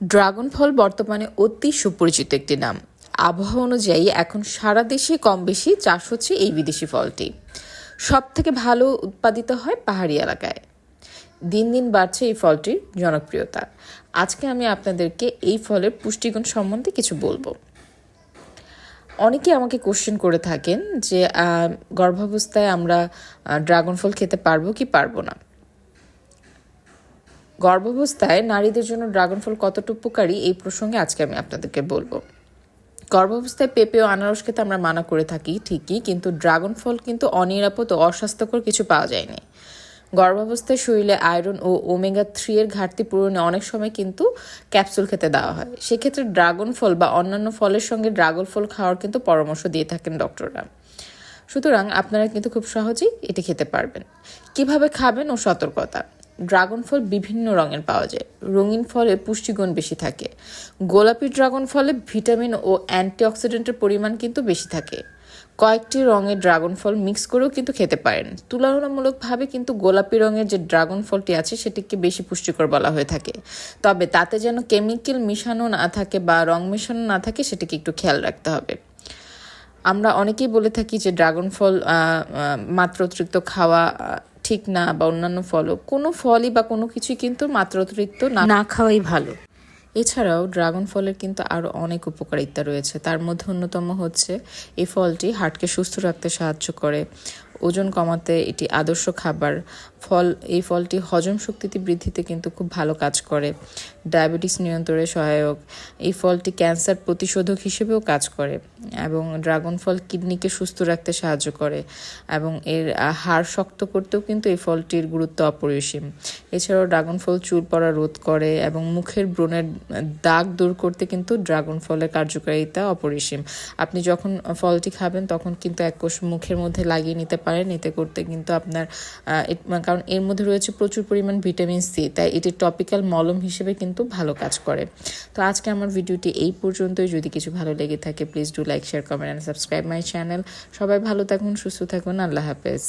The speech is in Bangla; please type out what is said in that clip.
ড্রাগন ফল বর্তমানে অতি সুপরিচিত একটি নাম। আবহাওয়া অনুযায়ী এখন সারা দেশে কম বেশি চাষ হচ্ছে এই বিদেশি ফলটি। সব থেকে ভালো উৎপাদিত হয় পাহাড়ি এলাকায়। দিন দিন বাড়ছে এই ফলটির জনপ্রিয়তা। আজকে আমি আপনাদেরকে এই ফলের পুষ্টিগুণ সম্বন্ধে কিছু বলব। অনেকে আমাকে কোশ্চেন করে থাকেন যে গর্ভাবস্থায় আমরা ড্রাগন ফল খেতে পারব কি পারব না। গর্ভাবস্থায় নারীদের জন্য ড্রাগন ফল কতটা উপকারী এই প্রসঙ্গে আজকে আমি আপনাদেরকে বলব। গর্ভাবস্থায় পেঁপে ও আনারস খেতে আমরা মানা করে থাকি, ঠিকই, কিন্তু ড্রাগন ফল কিন্তু অনিরাপদ ও অস্বাস্থ্যকর কিছু পাওয়া যায়নি। গর্ভাবস্থায় শরীরে আয়রন ও ওমেগা থ্রি এর ঘাটতি পূরণে অনেক সময় কিন্তু ক্যাপসুল খেতে দেওয়া হয়। সেক্ষেত্রে ড্রাগন ফল বা অন্যান্য ফলের সঙ্গে ড্রাগন ফল খাওয়ার কিন্তু পরামর্শ দিয়ে থাকেন ডক্টররা। সুতরাং আপনারা কিন্তু খুব সহজেই এটি খেতে পারবেন। কীভাবে খাবেন ও সতর্কতা? ড্রাগন ফল বিভিন্ন রঙের পাওয়া যায়। রঙিন ফলে পুষ্টিগুণ বেশি থাকে। গোলাপি ড্রাগন ফলে ভিটামিন ও অ্যান্টিঅক্সিডেন্টের পরিমাণ কিন্তু বেশি থাকে। কয়েকটি রঙের ড্রাগন ফল মিক্স করেও কিন্তু খেতে পারেন। তুলনামূলকভাবে কিন্তু গোলাপি রঙের যে ড্রাগন ফলটি আছে সেটিকে বেশি পুষ্টিকর বলা হয়ে থাকে। তবে তাতে যেন কেমিক্যাল মিশানো না থাকে বা রং মেশানো না থাকে সেটিকে একটু খেয়াল রাখতে হবে। আমরা অনেকেই বলে থাকি যে ড্রাগন ফল আহ, অতিরিক্ত খাওয়া ঠিক না বা অন্যান্য ফলও কোনো ফলই বা কোনো কিছুই কিন্তু মাত্রা অতিরিক্ত না না খাওয়াই ভালো। এছাড়াও ড্রাগন ফলের কিন্তু আরও অনেক উপকারিতা রয়েছে। তার মধ্যে অন্যতম হচ্ছে এই ফলটি হার্টকে সুস্থ রাখতে সাহায্য করে ওজন কমাতে এটি আদর্শ খাবার। ফল এই ফলটি হজম শক্তিতে বৃদ্ধিতে কিন্তু খুব ভালো কাজ করে। ডায়াবেটিস নিয়ন্ত্রণে সহায়ক। এই ফলটি ক্যান্সার প্রতিশোধক হিসেবেও কাজ করে এবং ড্রাগন ফল কিডনিকে সুস্থ রাখতে সাহায্য করে এবং এর হাড় শক্ত করতেও কিন্তু এই ফলটির গুরুত্ব অপরিসীম। এছাড়াও ড্রাগন ফল চুল পড়া রোধ করে এবং মুখের ব্রণের দাগ দূর করতে কিন্তু ড্রাগন ফলের কার্যকারিতা অপরিসীম। আপনি যখন ফলটি খাবেন তখন কিন্তু এক কোষ মুখের মধ্যে লাগিয়ে নিতে পারেন। এতে করতে কিন্তু আপনার কারণ এর মধ্যে রয়েছে প্রচুর পরিমাণ ভিটামিন সি, তাই এটি টপিক্যাল মলম হিসেবে কিন্তু ভালো কাজ করে। তো আজকে আমার ভিডিওটি এই পর্যন্তই। যদি কিছু ভালো লেগে থাকে please do like share comment and subscribe my channel সবাই ভালো থাকুন, সুস্থ থাকুন। আল্লাহ হাফেজ।